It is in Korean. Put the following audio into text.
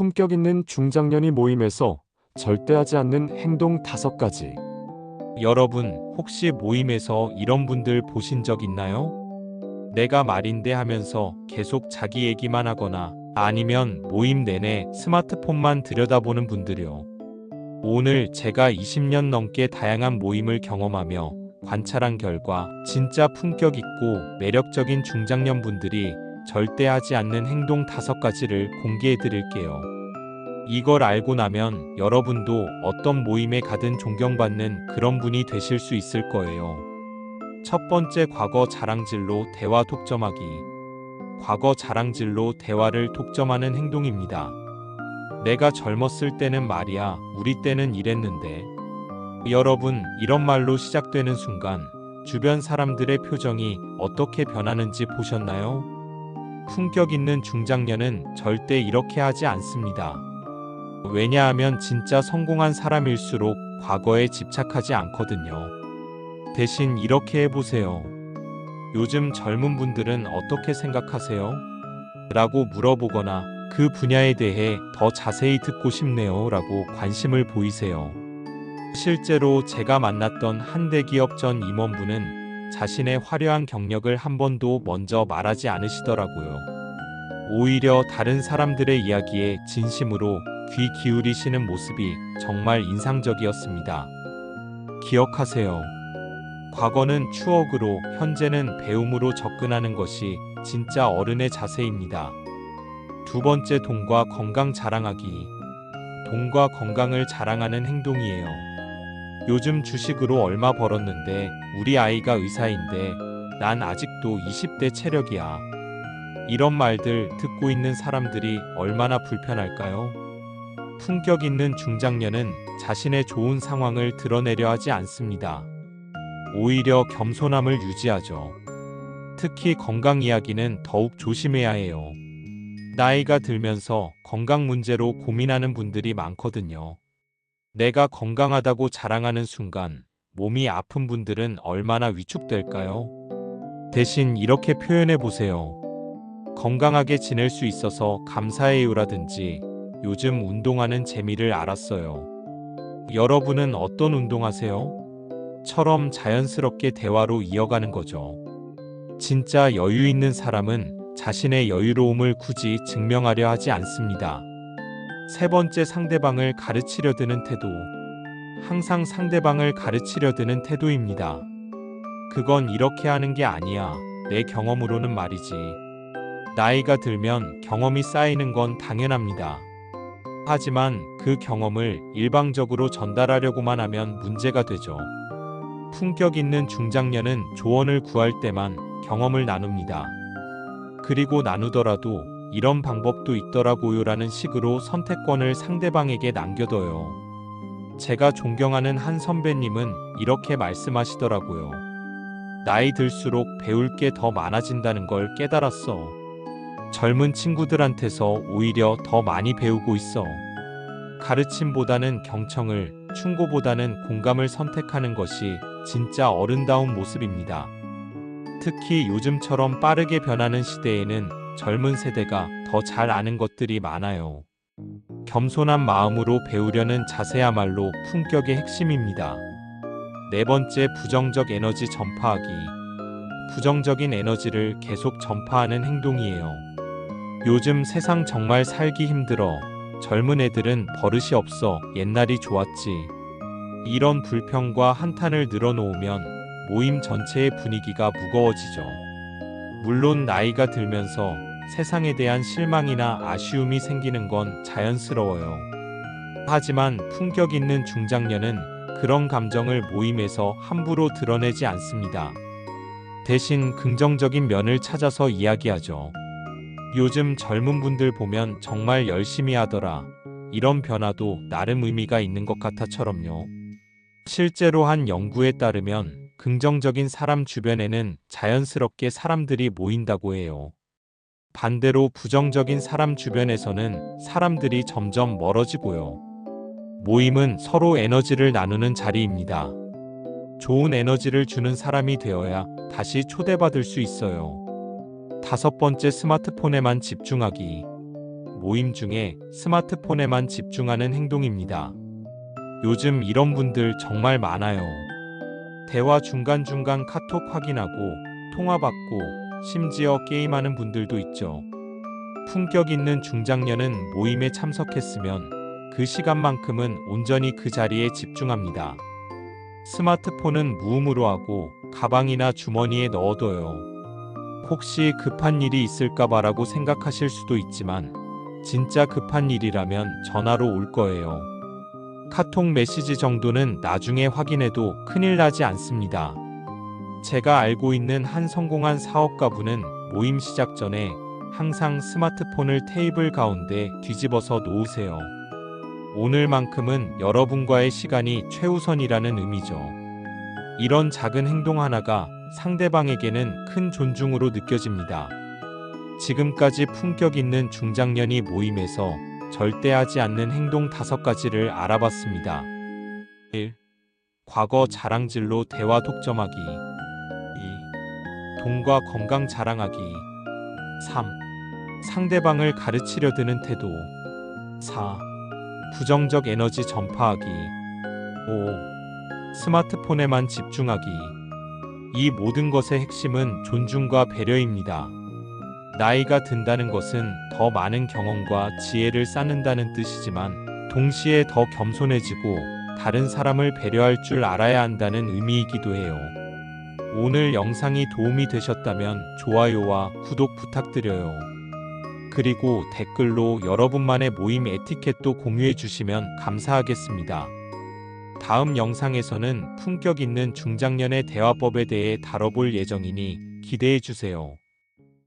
품격 있는 중장년이 모임에서 절대 하지 않는 행동 다섯 가지. 여러분, 혹시 모임에서 이런 분들 보신 적 있나요? 내가 말인데 하면서 계속 자기 얘기만 하거나 아니면 모임 내내 스마트폰만 들여다보는 분들이요. 오늘 제가 20년 넘게 다양한 모임을 경험하며 관찰한 결과 진짜 품격 있고 매력적인 중장년 분들이 절대 하지 않는 행동 다섯 가지를 공개해 드릴게요. 이걸 알고 나면 여러분도 어떤 모임에 가든 존경받는 그런 분이 되실 수 있을 거예요. 첫 번째 과거 자랑질로 대화 독점하기. 과거 자랑질로 대화를 독점하는 행동입니다. 내가 젊었을 때는 말이야, 우리 때는 이랬는데. 여러분, 이런 말로 시작되는 순간 주변 사람들의 표정이 어떻게 변하는지 보셨나요? 품격 있는 중장년은 절대 이렇게 하지 않습니다. 왜냐하면 진짜 성공한 사람일수록 과거에 집착하지 않거든요. 대신 이렇게 해보세요. 요즘 젊은 분들은 어떻게 생각하세요? 라고 물어보거나 그 분야에 대해 더 자세히 듣고 싶네요. 라고 관심을 보이세요. 실제로 제가 만났던 한 대기업 전 임원분은 자신의 화려한 경력을 한 번도 먼저 말하지 않으시더라고요. 오히려 다른 사람들의 이야기에 진심으로 귀 기울이시는 모습이 정말 인상적이었습니다. 기억하세요. 과거는 추억으로, 현재는 배움으로 접근하는 것이 진짜 어른의 자세입니다. 두 번째 돈과 건강 자랑하기. 돈과 건강을 자랑하는 행동이에요. 요즘 주식으로 얼마 벌었는데 우리 아이가 의사인데 난 아직도 20대 체력이야. 이런 말들 듣고 있는 사람들이 얼마나 불편할까요? 품격 있는 중장년은 자신의 좋은 상황을 드러내려 하지 않습니다. 오히려 겸손함을 유지하죠. 특히 건강 이야기는 더욱 조심해야 해요. 나이가 들면서 건강 문제로 고민하는 분들이 많거든요. 내가 건강하다고 자랑하는 순간 몸이 아픈 분들은 얼마나 위축될까요? 대신 이렇게 표현해 보세요. 건강하게 지낼 수 있어서 감사해요라든지 요즘 운동하는 재미를 알았어요. 여러분은 어떤 운동하세요? 처럼 자연스럽게 대화로 이어가는 거죠. 진짜 여유 있는 사람은 자신의 여유로움을 굳이 증명하려 하지 않습니다. 세 번째 상대방을 가르치려 드는 태도. 항상 상대방을 가르치려 드는 태도입니다. 그건 이렇게 하는 게 아니야. 내 경험으로는 말이지. 나이가 들면 경험이 쌓이는 건 당연합니다. 하지만 그 경험을 일방적으로 전달하려고만 하면 문제가 되죠. 품격 있는 중장년은 조언을 구할 때만 경험을 나눕니다. 그리고 나누더라도 이런 방법도 있더라고요 라는 식으로 선택권을 상대방에게 남겨둬요. 제가 존경하는 한 선배님은 이렇게 말씀하시더라고요. 나이 들수록 배울 게 더 많아진다는 걸 깨달았어. 젊은 친구들한테서 오히려 더 많이 배우고 있어. 가르침보다는 경청을, 충고보다는 공감을 선택하는 것이 진짜 어른다운 모습입니다. 특히 요즘처럼 빠르게 변하는 시대에는 젊은 세대가 더 잘 아는 것들이 많아요. 겸손한 마음으로 배우려는 자세야말로 품격의 핵심입니다. 네 번째 부정적 에너지 전파하기. 부정적인 에너지를 계속 전파하는 행동이에요. 요즘 세상 정말 살기 힘들어. 젊은 애들은 버릇이 없어. 옛날이 좋았지. 이런 불평과 한탄을 늘어놓으면 모임 전체의 분위기가 무거워지죠. 물론 나이가 들면서 세상에 대한 실망이나 아쉬움이 생기는 건 자연스러워요. 하지만 품격 있는 중장년은 그런 감정을 모임에서 함부로 드러내지 않습니다. 대신 긍정적인 면을 찾아서 이야기하죠. 요즘 젊은 분들 보면 정말 열심히 하더라. 이런 변화도 나름 의미가 있는 것 같아처럼요. 실제로 한 연구에 따르면 긍정적인 사람 주변에는 자연스럽게 사람들이 모인다고 해요. 반대로 부정적인 사람 주변에서는 사람들이 점점 멀어지고요. 모임은 서로 에너지를 나누는 자리입니다. 좋은 에너지를 주는 사람이 되어야 다시 초대받을 수 있어요. 다섯 번째 스마트폰에만 집중하기. 모임 중에 스마트폰에만 집중하는 행동입니다. 요즘 이런 분들 정말 많아요. 대화 중간중간 카톡 확인하고 통화 받고 심지어 게임하는 분들도 있죠. 품격 있는 중장년은 모임에 참석했으면 그 시간만큼은 온전히 그 자리에 집중합니다. 스마트폰은 무음으로 하고 가방이나 주머니에 넣어둬요. 혹시 급한 일이 있을까봐라고 생각하실 수도 있지만 진짜 급한 일이라면 전화로 올 거예요. 카톡 메시지 정도는 나중에 확인해도 큰일 나지 않습니다. 제가 알고 있는 한 성공한 사업가분은 모임 시작 전에 항상 스마트폰을 테이블 가운데 뒤집어서 놓으세요. 오늘만큼은 여러분과의 시간이 최우선이라는 의미죠. 이런 작은 행동 하나가 상대방에게는 큰 존중으로 느껴집니다. 지금까지 품격 있는 중장년이 모임에서 절대 하지 않는 행동 다섯 가지를 알아봤습니다. 1. 과거 자랑질로 대화 독점하기. 2. 돈과 건강 자랑하기. 3. 상대방을 가르치려 드는 태도. 4. 부정적 에너지 전파하기. 5. 스마트폰에만 집중하기. 이 모든 것의 핵심은 존중과 배려입니다. 나이가 든다는 것은 더 많은 경험과 지혜를 쌓는다는 뜻이지만 동시에 더 겸손해지고 다른 사람을 배려할 줄 알아야 한다는 의미이기도 해요. 오늘 영상이 도움이 되셨다면 좋아요와 구독 부탁드려요. 그리고 댓글로 여러분만의 모임 에티켓도 공유해 주시면 감사하겠습니다. 다음 영상에서는 품격 있는 중장년의 대화법에 대해 다뤄볼 예정이니 기대해 주세요.